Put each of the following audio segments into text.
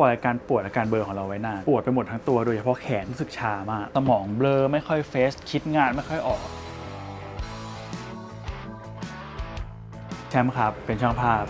ปล่อยอาการปวดอาการเบลอของเราไว้นานปวดไปหมดทั้งตัวโดยเฉพาะแขนรู้สึกชามากสมองเบลอไม่ค่อยเฟสคิดงานไม่ค่อยออก แชมป์ครับเป็นช่างภาพ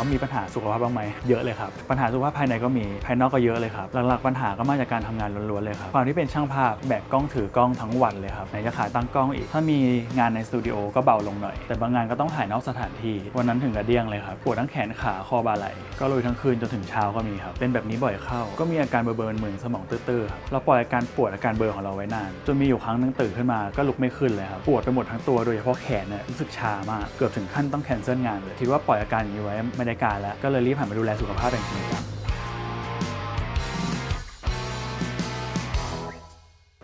ว่ามีปัญหาสุขภาพบ้างไหมเยอะเลยครับ ปัญหาสุขภาพภายในก็มี ภายนอกก็เยอะเลยครับ หลักๆปัญหาก็มาจากการทำงานล้วนๆเลยครับ ความที่เป็นช่างภาพแบกกล้องถือกล้องทั้งวันเลยครับ ไหนจะขายตั้งกล้องอีก ถ้ามีงานในสตูดิโอก็เบาลงหน่อย แต่บางงานก็ต้องถ่ายนอกสถานที่ วันนั้นถึงกระเดี้ยงเลยครับ ปวดทั้งแขนขาคอบ่าไหล่ ก็ลุยทั้งคืนจนถึงเช้าก็มีครับ เป็นแบบนี้บ่อยเข้า ก็มีอาการเบลอๆมึนสมองตื้อๆครับ เราปล่อยอาการปวดอาการเบลอของเราไว้นาน จนมีอยู่ครั้งหนึงตื่นขึ้นมาก็ลุกไม่ขึ้นเลยครับ ปวดไปหมดทั้งตัวโดยเฉพาะแขนเนี่ยรู้สึกชามาก เกือบถึงขั้นต้องแคนเซิลงานเลย คิดว่าปล่อยอาการอย่างนี้ไว้ไม่ได้การแล้ว ก็เลยรีบหันมาดูแลสุขภาพอย่างจริงจัง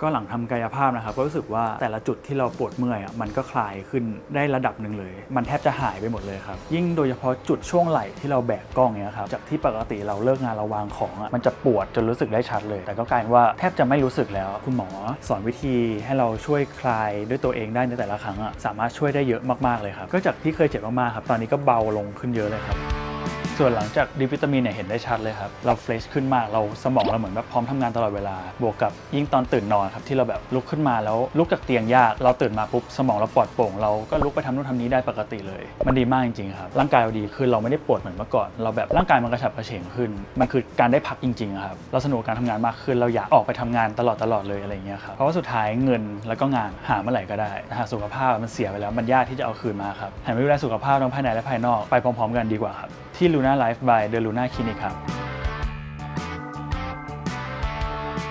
ก็หลังทำกายภาพนะครับก็รู้สึกว่าแต่ละจุดที่เราปวดเมื่อยอะมันก็คลายขึ้นได้ระดับหนึ่งเลย มันแทบจะหายไปหมดเลยครับ ยิ่งโดยเฉพาะจุดช่วงไหล่ที่เราแบกกล้องเนี้ยครับจากที่ปกติเราเลิกงานเราวางของอะมันจะปวดจนรู้สึกได้ชัดเลย แต่ก็กลายว่าแทบจะไม่รู้สึกแล้ว คุณหมอสอนวิธีให้เราช่วยคลายด้วยตัวเองได้ในแต่ละครั้งอะสามารถช่วยได้เยอะมากๆเลยครับก็จากที่เคยเจ็บมากๆครับตอนนี้ก็เบาลงขึ้นเยอะเลยครับ ส่วนหลังจากดริปวิตามินเนี่ยเห็นได้ชัดเลยครับ เราเฟรชขึ้นมากเราสมองเราเหมือนแบบพร้อมทำงานตลอดเวลา บวกกับยิ่งตอนตื่นนอนครับที่เราแบบลุกขึ้นมาแล้วลุกจากเตียงยาก เราตื่นมาปุ๊บสมองเราปลอดโปร่งเราก็ลุกไปทำนู่นทำนี้ได้ปกติเลย มันดีมากจริงๆครับร่างกายเราดีขึ้นเราไม่ได้ปวดเหมือนเมื่อก่อน เราแบบร่างกายมันกระฉับกระเฉงขึ้น มันคือการได้พักจริงๆครับเราสนุกกับการทำงานมากขึ้นเราอยากออกไปทำงานตลอดตลอดเลยอะไรเงี้ยครับเพราะว่าสุดท้ายเงินแล้วก็งานหาเมื่อไหร่ก็ได้หาสุขภาพมันเสียไปแล้วมันยากที่จะเอาคืนมาครับหันไปดูแลสุขภาพทั้งภายในและภายนอกไปพร้อม ๆ กันดีกว่าครับ ที่ Luna Life by The Luna Clinic ครับ